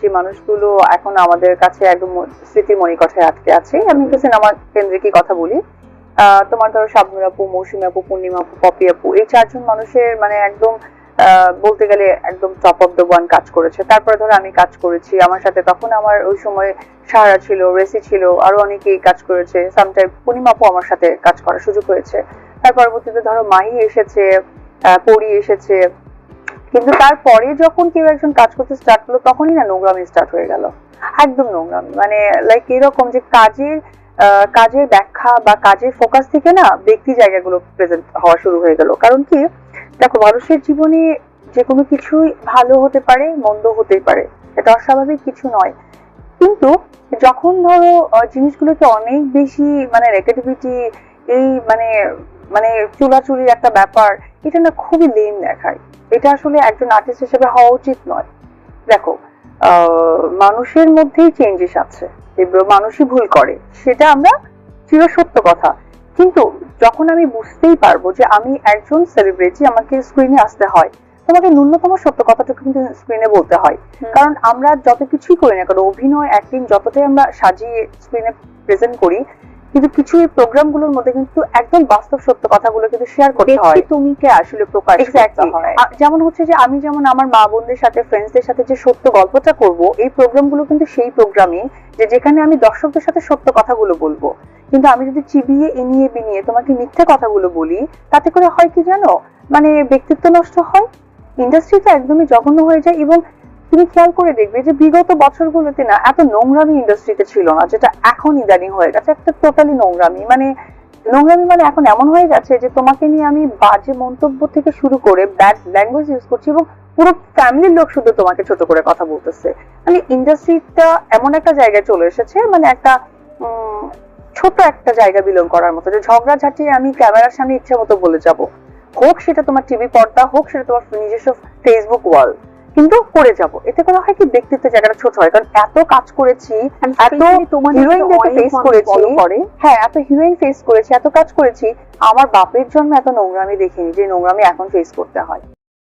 যে মানুষগুলো এখন আমাদের কাছে একদম স্মৃতি মণিকঠায় আটকে আছে। আমি একটু সিনেমা কেন্দ্রিকই কথা বলি? তোমার ধরো শাবনুর আপু, মৌসুমী আপু, পূর্ণিমা আপু, পপি আপু, এই চারজন মানুষের মানে একদম বলতে গেলে একদম টপ অফ দ্য ওয়ান কাজ করেছে। তারপরে ধরো আমি কাজ করেছি। আমার সাথে তখন আমার ওই সময় সাহারা ছিল, রেসি ছিল, আরও অনেকেই কাজ করেছে। সামটাইম পূর্ণিমা আপু আমার সাথে কাজ করার সুযোগ হয়েছে। তার পরবর্তীতে ধরো মাহি এসেছে পরি এসেছে কিন্তু তারপরে যখন কেউ একজন কাজ করতে স্টার্ট করল, তখনই না নোংরামি স্টার্ট হয়ে গেল। একদম নোংরামি। মানে লাইক এরকম যে কাজের কাজের ব্যাখ্যা বা কাজের ফোকাস থেকে না ব্যক্তি জায়গাগুলো প্রেজেন্ট হওয়া শুরু হয়ে গেল। কারণ কি? দেখো, মানুষের জীবনে যে কোনো কিছুই ভালো হতে পারে, মন্দ হতেই পারে। এটা অস্বাভাবিক কিছু নয়। কিন্তু যখন ধরো জিনিসগুলোকে অনেক বেশি মানে নেগেটিভিটি এই মানে মানে চুলাচুলির একটা ব্যাপার এটা না খুবই লেম দেখায়। এটা আসলে একজন আর্টিস্ট হিসেবে হওয়া উচিত নয়। দেখো মানুষের মধ্যেই চেঞ্জেস আছে মানুষই ভুল করে সেটা আমরা চিরসত্য কথা। কিন্তু যখন আমি বুঝতেই পারব যে আমি একজন সেলিব্রিটি আমাকে স্ক্রিনে আসতে হয় তোমাকে ন্যূনতম সত্য কথাটুকু কিন্তু স্ক্রিনে বলতে হয়। কারণ আমরা যত কিছুই করি না কারণ অভিনয় অ্যাক্টিং যতটাই আমরা সাজিয়ে স্ক্রিনে প্রেজেন্ট করি কিন্তু কিছু এই প্রোগ্রামগুলোর মধ্যে কিন্তু একদম বাস্তব সত্য কথাগুলো কিন্তু শেয়ার করতে হয়। ব্যক্তি তুমিকে আসলে প্রকাশ হয়? যেমন হচ্ছে যে আমি যেমন আমার মা বোনদের সাথে ফ্রেন্ডসদের সাথে যে সত্য গল্পটা করব এই প্রোগ্রামগুলো কিন্তু সেই প্রোগ্রামই যে যেখানে আমি দর্শকদের সাথে সত্য কথাগুলো বলব। কিন্তু আমি যদি চিবিয়ে এনিয়ে বিনিয়ে তোমাকে মিথ্যে কথাগুলো বলি তাতে করে হয় কি জানো? মানে ব্যক্তিত্ব নষ্ট হয় ইন্ডাস্ট্রিটা একদমই জঘন্য হয়ে যায় এবং তুমি খেয়াল করে দেখবে যে বিগত বছরগুলোতে না এত নোংরামি ইন্ডাস্ট্রিতে ছিল না, যেটা এখন ইদানিং হয়ে গেছে, একটা টোটালি নোংরামি। মানে নোংরামি মানে এখন এমন হয়ে গেছে যে তোমাকে নিয়ে আমি বাজে মন্তব্য থেকে শুরু করে ব্যাড ল্যাঙ্গুয়েজ ইউজ করছি এবং পুরো ফ্যামিলির লোক শুধু তোমাকে ছোট করে কথা বলতেছে। মানে ইন্ডাস্ট্রিটা এমন একটা জায়গায় চলে এসেছে মানে একটা ছোট একটা জায়গা বিলং করার মতো। যে ঝগড়া ঝাঁটিয়ে আমি ক্যামেরার সামনে ইচ্ছে মতো বলে যাব। হোক সেটা তোমার টিভি পর্দা, হোক সেটা তোমার নিজস্ব ফেসবুক ওয়াল কিন্তু করে যাব। এতে করে হয় কি ব্যক্তিত্ব জায়গাটা ছোট হয়। কারণ এত কাজ করেছি এত হিরোইনদেরকে ফেস করেছি। করে। হ্যাঁ এত হিরোইন ফেস করেছি এত কাজ করেছি। আমার বাপের জন্য এত নোংরামি দেখিনি যে নোংরামি এখন ফেস করতে হয়।